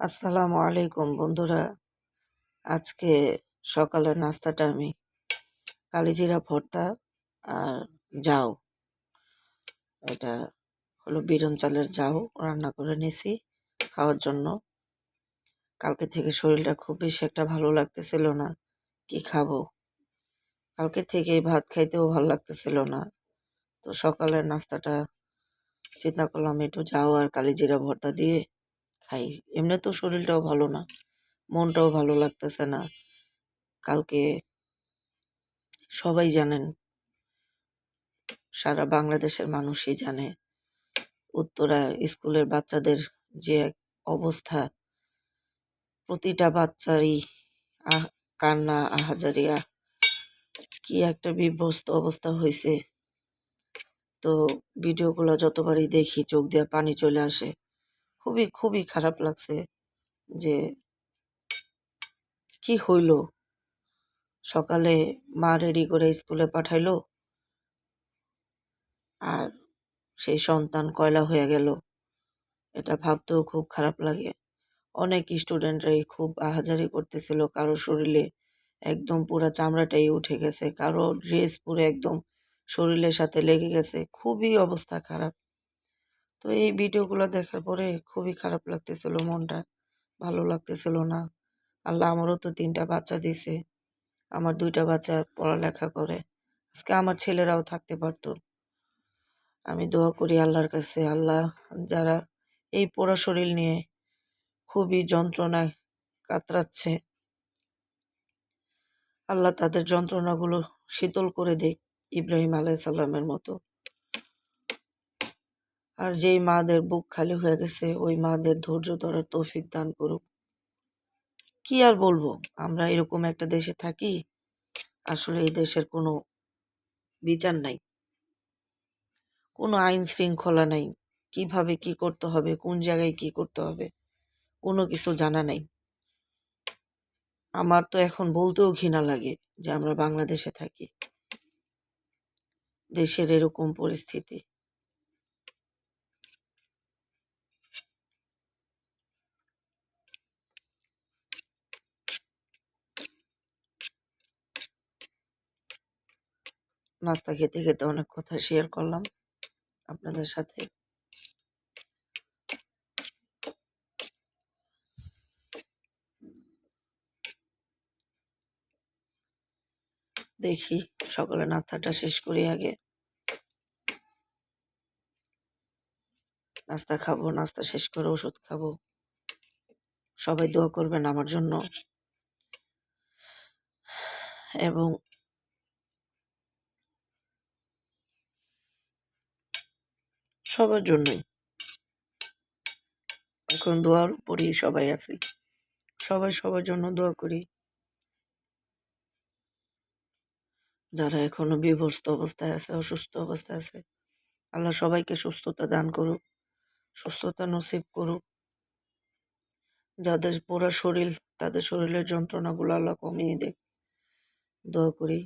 আসসালামু আলাইকুম বন্ধুরা। আজকে সকালের নাস্তাটা আমি কালিজিরা ভর্তা আর যাও। এটা হলো বিরন চালের যাও রান্না করে নিছি খাওয়ার জন্য। কালকে থেকে শরীরটা খুব বেশি একটা ভালো লাগতেছিল না, কি খাব? কালকে থেকে ভাত খাইতেও ভালো লাগতেছিল না। তো সকালের নাস্তাটা চিন্তা করলাম একটু যাও আর কালিজিরা ভর্তা দিয়ে খাই। এমনি তো শরীরটাও ভালো না, মনটাও ভালো লাগতেছে না। কালকে সবাই জানেন, সারা বাংলাদেশের মানুষই জানে, উত্তরা স্কুলের বাচ্চাদের যে অবস্থা, প্রতিটা বাচ্চারই আহ, কান্না, আহাজারিয়া, কি একটা বিভস্ত অবস্থা হয়েছে তো ভিডিওগুলো যতবারই দেখি, চোখ দিয়ে পানি চলে আসে। খুবই খুবই খারাপ লাগছে যে কি হইল? সকালে মা রেডি করে স্কুলে পাঠাইলো। আর সেই সন্তান কয়লা হয়ে গেল। এটা ভাবতেও খুব খারাপ লাগে। অনেক স্টুডেন্টরাই খুব আহাজারি করতেছিল। কারও শরীরে একদম পুরা চামড়াটাই উঠে গেছে। কারও ড্রেস পুরো একদম শরীরের সাথে লেগে গেছে। খুবই অবস্থা খারাপ। তো এই ভিডিওগুলো দেখার পরে খুবই খারাপ লাগতেছিল মনটা। ভালো লাগতেছিল না। আল্লাহ আমারও তো তিনটা বাচ্চা দিছে। আমার দুইটা বাচ্চা পড়ালেখা করে। আজকে আমার ছেলেরাও থাকতে পারতো। আমি দোয়া করি আল্লাহর কাছে। আল্লাহ যারা এই পোড়া শরীর নিয়ে খুবই যন্ত্রণায় কাতরাচ্ছে, আল্লাহ তাদের যন্ত্রণাগুলো শীতল করে দেখ ইব্রাহিম আলাইসাল্লামের মতো। আর যেই মাদের বুক খালি হয়ে গেছে, ওই মাদের ধৈর্য ধরার তৌফিক দান করুক। কি আর বলব, আমরা এরকম একটা দেশে থাকি, আসলে এই দেশের কোনো বিচার নাই। কোনো আইন শৃঙ্খলা নাই, কীভাবে কি করতে হবে, কোন জায়গায় কি করতে হবে, কোনো কিছু জানা নাই। আমার তো এখন বলতেও ঘৃণা লাগে যে আমরা বাংলাদেশে থাকি, দেশের এরকম পরিস্থিতি। নাস্তা খেতে খেতে অনেক কথা শেয়ার করলাম আপনাদের সাথে। দেখি সকালে নাস্তাটা শেষ করি আগে। নাস্তা খাব, নাস্তা শেষ করে ওষুধ খাব। সবাই দোয়া করবেন আমার জন্য। এবং সবার জন্যই। এখন দোয়ার উপরেই সবাই আছি। সবাই সবার জন্য দোয়া করি। যারা এখনও বিভস্ত অবস্থায় আছে, অসুস্থ অবস্থায় আছে, আল্লাহ সবাইকে সুস্থতা দান করুক, সুস্থতা নসিব করুক। যাদের পুরো শরীর, তাদের শরীরের যন্ত্রণাগুলো আল্লাহ কমিয়ে দেখ দোয়া করি।